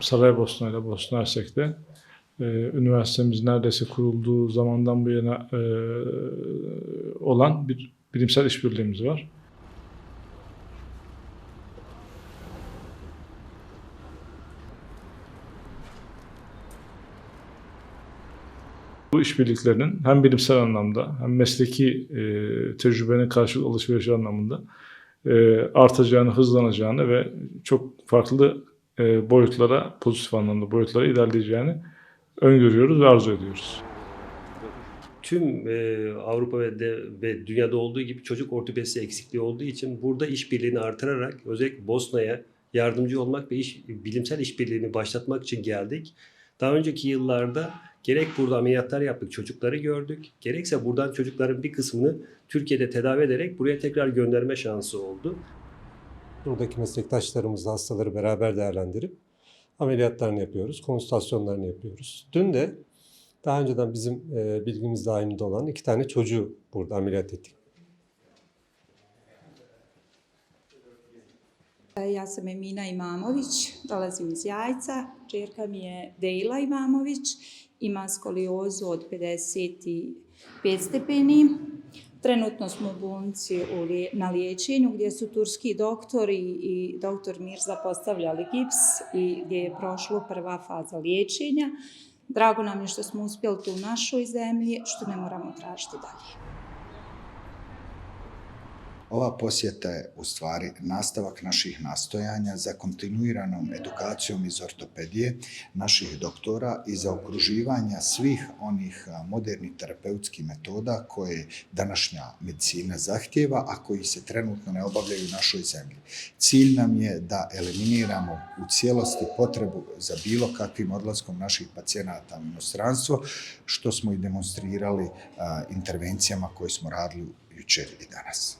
Saraybosna ile Bosna Hersek'te e, üniversitemiz neredeyse kurulduğu zamandan bu yana e, olan bir bilimsel işbirliğimiz var. Bu işbirliklerinin hem bilimsel anlamda hem mesleki e, tecrübenin karşılık alışveriş anlamında e, artacağını, hızlanacağını ve çok farklı e, boyutlara, pozitif anlamda boyutlara ilerleyeceğini öngörüyoruz ve arzu ediyoruz. Tüm e, Avrupa ve, de, ve dünyada olduğu gibi çocuk ortopedisi eksikliği olduğu için burada işbirliğini artırarak özellikle Bosna'ya yardımcı olmak ve iş, bilimsel işbirliğini başlatmak için geldik. Daha önceki yıllarda gerek burada ameliyatlar yaptık, çocukları gördük. Gerekse buradan çocukların bir kısmını Türkiye'de tedavi ederek buraya tekrar gönderme şansı oldu. Buradaki meslektaşlarımızla hastaları beraber değerlendirip ameliyatlarını yapıyoruz, konsültasyonlarını yapıyoruz. Dün de daha önceden bizim e, bilgimiz dahilinde olan iki tane çocuğu burada ameliyat ettik. Ja sam Emina Imamović, dolazim iz Jajca, čerka mi je Dejla Imamović, ima skoliozu od 55 stepeni. Trenutno smo u bolnici na liječenju gdje su turski doktori i doktor Mirza postavljali gips i gdje je prošlo prva faza liječenja. Drago nam je što smo uspjeli tu u našoj zemlji, što ne moramo tražiti dalje. Ova posjeta je u stvari nastavak naših nastojanja za kontinuiranom edukacijom iz ortopedije naših doktora i za okruživanja svih onih modernih terapeutskih metoda koje današnja medicina zahtjeva, a koji se trenutno ne obavljaju u našoj zemlji. Cilj nam je da eliminiramo u cijelosti potrebu za bilo kakvim odlaskom naših pacijenata u inostranstvo, što smo i demonstrirali intervencijama koje smo radili jučer i danas.